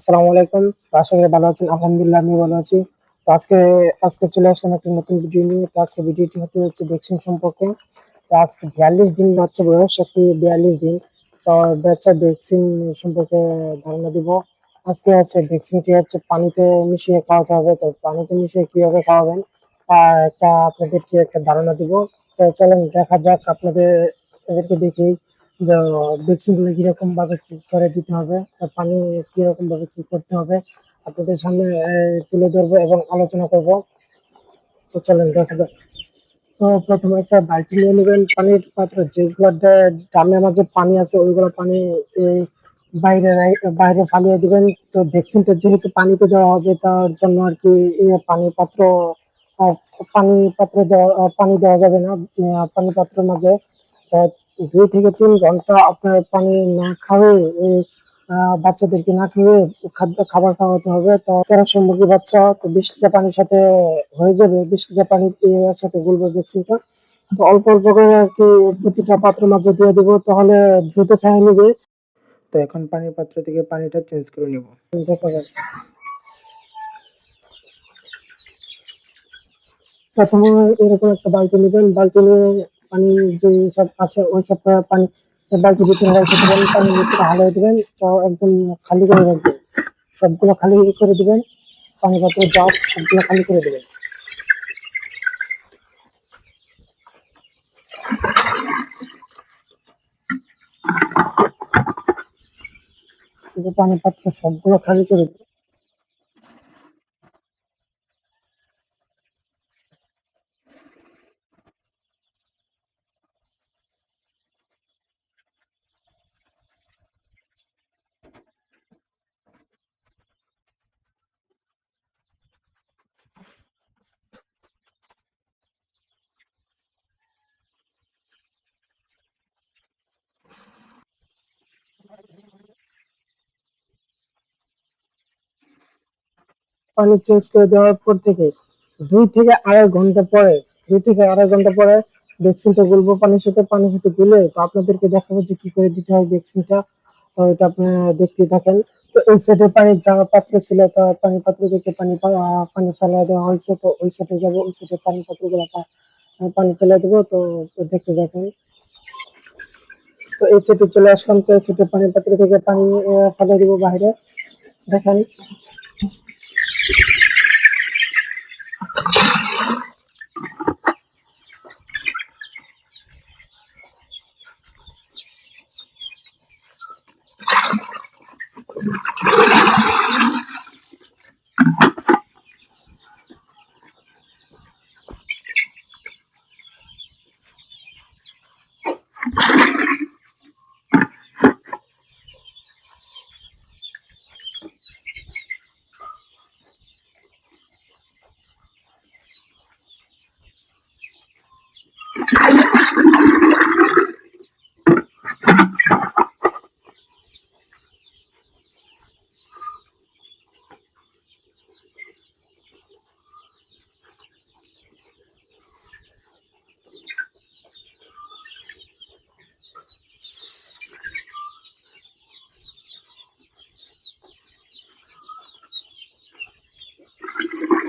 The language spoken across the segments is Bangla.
আসসালামু আলাইকুম। আশা করি ভালো আছেন। আলহামদুলিল্লাহ আমি ভালো আছি। তো আজকে আজকে চলে আসলাম একটা নতুন ভিডিও নিয়ে। তো আজকে ভিডিওটি হতে যাচ্ছে ভ্যাকসিন সম্পর্কে। তো আজকে বিয়াল্লিশ দিন হচ্ছে বয়স, আজকে বিয়াল্লিশ দিন। তো বাচ্চা ভ্যাকসিন সম্পর্কে ধারণা দিব। আজকে হচ্ছে ভ্যাকসিনটি হচ্ছে পানিতে মিশিয়ে খাওয়াতে হবে। তো পানিতে মিশিয়ে কীভাবে খাওয়াবেন আর একটা আপনাদেরকে একটা ধারণা দিব। তো চলেন দেখা যাক, আপনাদের, আপনাদেরকে দেখেই যে ভ্যাকসিনগুলো কীরকম ভাবে কি করে দিতে হবে পানি কীরকম ভাবে কি করতে হবে, আপনাদের সামনে তুলে ধরবো এবং আলোচনা করব। তো চলেন, দেখা যাক। তো প্রথমে একটা বালতি নিয়ে নেবেন পানির পাত্র, যেগুলো ড্রামের মাঝে পানি আছে, ওইগুলো পানি এই বাইরে বাইরে ফালিয়ে দিবেন। তো ভ্যাকসিনটা যেহেতু পানিতে দেওয়া হবে, তার জন্য আর কি পানির পাত্র পানি পাত্র দেওয়া পানি দেওয়া যাবে না পানি পাত্রের মাঝে। দুই থেকে তিন ঘণ্টা আপনার পানি না খাওয়ে বাচ্চাদেরকে না খেয়ে খাদ্য, খাবার খাওয়াতে হবে। তো তেরোশো মুরগি বাচ্চা, তো বিশ লিটার পানির সাথে হয়ে যাবে। বিশ লিটার পানি একসাথে গুলবো ভ্যাকসিনটা। তো অল্প অল্প করে আর কি প্রতিটা পাত্র মাঝে দিয়ে দেবো, তাহলে দ্রুত খেয়ে নেবে। তো এখন পানির পাত্র থেকে পানিটা চেঞ্জ করে নিব। প্রথমে এরকম একটা বালতি নেবেন। বালতি নিয়ে পানি, যে সব আছে, ওই সব পানি বালতি ভিতরে রেখে দেবেন পানির ভিতরে হালিয়ে দেবেন তো একদম খালি করে রাখবেন। সবগুলো খালি করে দিবেন পানি পাত্র জাগ সবগুলো খালি করে দেবেন। পানি পাত্র সবগুলো খালি করে দিবেন। পানি চেঞ্জ করে দেওয়ার পর থেকে দুই থেকে আড়াই ঘণ্টা পরে, দুই থেকে আড়াই ঘণ্টা পরে ভ্যাকসিনটা গুলবো পানির সাথে পানির সাথে গুলে তো আপনাদেরকে দেখাবো যে কি করে দিতে হয় ভ্যাকসিনটা তো এটা আপনারা দেখতে থাকেন। তো এই সেটে পানি যা পাত্র ছিল তা পানি পাত্র থেকে পানি পানি ফেলা দেওয়া হয়েছে। তো ওই সেটে যাব, ওই সেটে পানি পাত্রগুলো পানি ফেলে দেবো। তো দেখতে দেখেন তো এই সেটে চলে আসলাম। তো এই সেটে পানি পাত্র থেকে পানি ফেলে দেবো বাইরে দেখেন।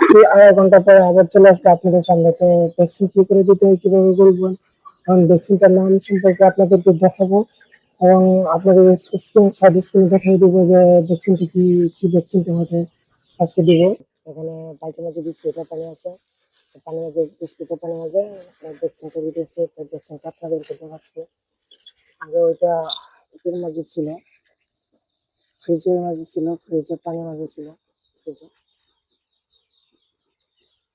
এই আড়াই ঘণ্টা পরে আবার চলে আসবে আপনাদের সামনে। তো ভ্যাকসিন কি করে দিতে হয়, কীভাবে বলবেন কারণ ভ্যাকসিনটার নাম সম্পর্কে আপনাদেরকে দেখাবো এবং আপনাদের স্ক্রিন সাইড স্ক্রিনে দেখিয়ে দেবো যে ভ্যাকসিনটি কি কি ভ্যাকসিনটা হতে আজকে দিব। এখানে বালতির মাঝে বিশ লিটার পানি আছে তো পানির মাঝে বিশ লিটার পানি আছে ভ্যাকসিনটা দিতেছে তো ভ্যাকসিনটা আপনাদেরকে দেখাচ্ছি। আগে ওইটা ইটের মাঝে ছিল ফ্রিজের মাঝে ছিল ফ্রিজের পানির মাঝে ছিল ফ্রিজে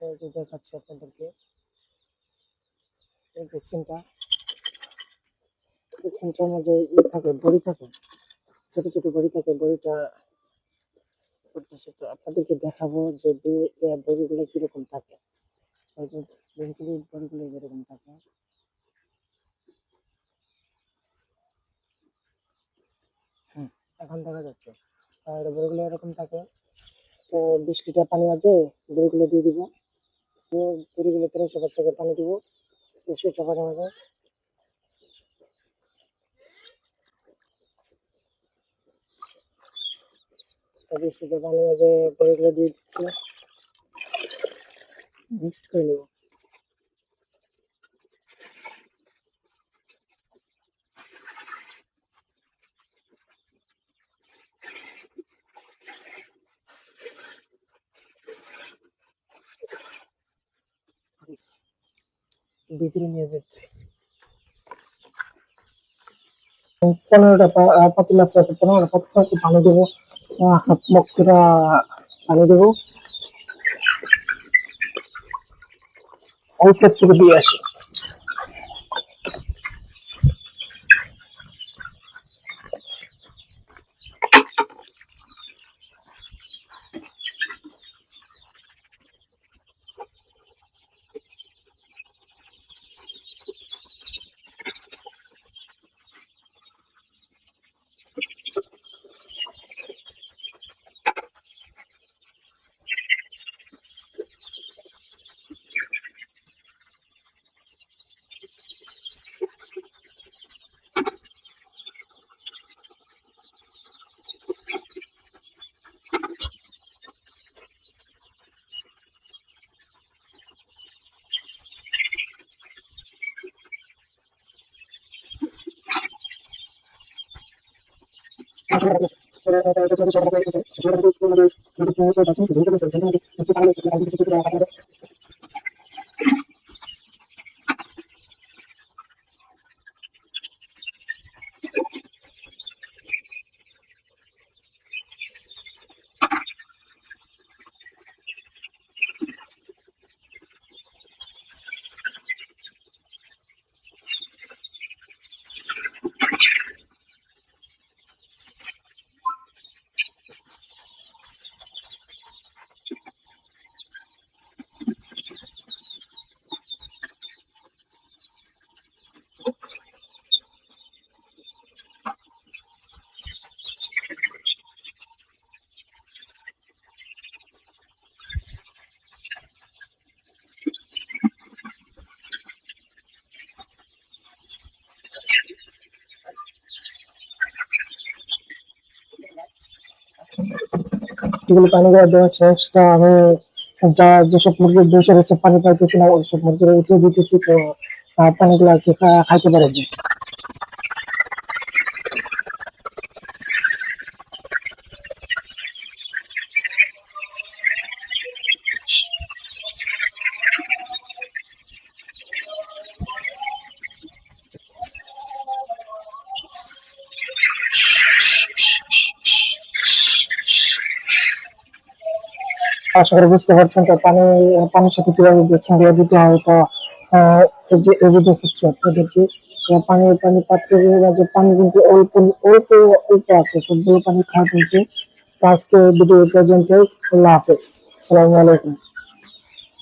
এই যে দেখাচ্ছি আপনাদেরকে। এই ভ্যাকসিনটা মাঝে ই থাকে, বড়ি থাকে, ছোট ছোট বড়ি থাকে, বড়িটা করতেছে তো আপনাদেরকে দেখাবো যে বড়িগুলো কীরকম থাকে। ওই যে বড়িগুলো যেরকম থাকে। হুম, এখন দেখা যাচ্ছে। আর বড়িগুলো এরকম থাকে। তো বিশ লিটার পানি আছে, বড়িগুলো দিয়ে দিব। তো বড়িগুলো তেরোশো বাচ্চাকে পানি দিব। বিশ লিটার পানি আছে তো একটা বিস্কুটের পানি যে গরুগুলো দিয়ে দিচ্ছি মিক্সড করে নেব। ভিতরে নিয়ে যাচ্ছে। পনেরোটা পাতিল আছে, পনেরোটা পানি দেবো। হাত পানি দেবো। থেকে দিয়ে আসি। সরকার যেগুলো পানি দেওয়া দেওয়া শেষ তো আমি যা যেসব মুরগির বসে রয়েছে পানি পাইতেছি না, ওইসব মুরগির উঠিয়ে দিতেছি, তো পানিগুলো আর কি খাইতে পারে যে আশা করি বুঝতে পারছেন তো পানি, পানির সাথে কীভাবে ভ্যাকসিন দিয়ে দিতে হয় তো এই যে এই যে দেখাচ্ছি আপনাদেরকে পানি পানি পাত্রে যে পানি কিন্তু অল্প অল্প অল্প আছে, সবগুলো পানি খাওয়া হয়েছে। আজকে ভিডিও পর্যন্ত আল্লাহ হাফেজ। আসসালামু আলাইকুম।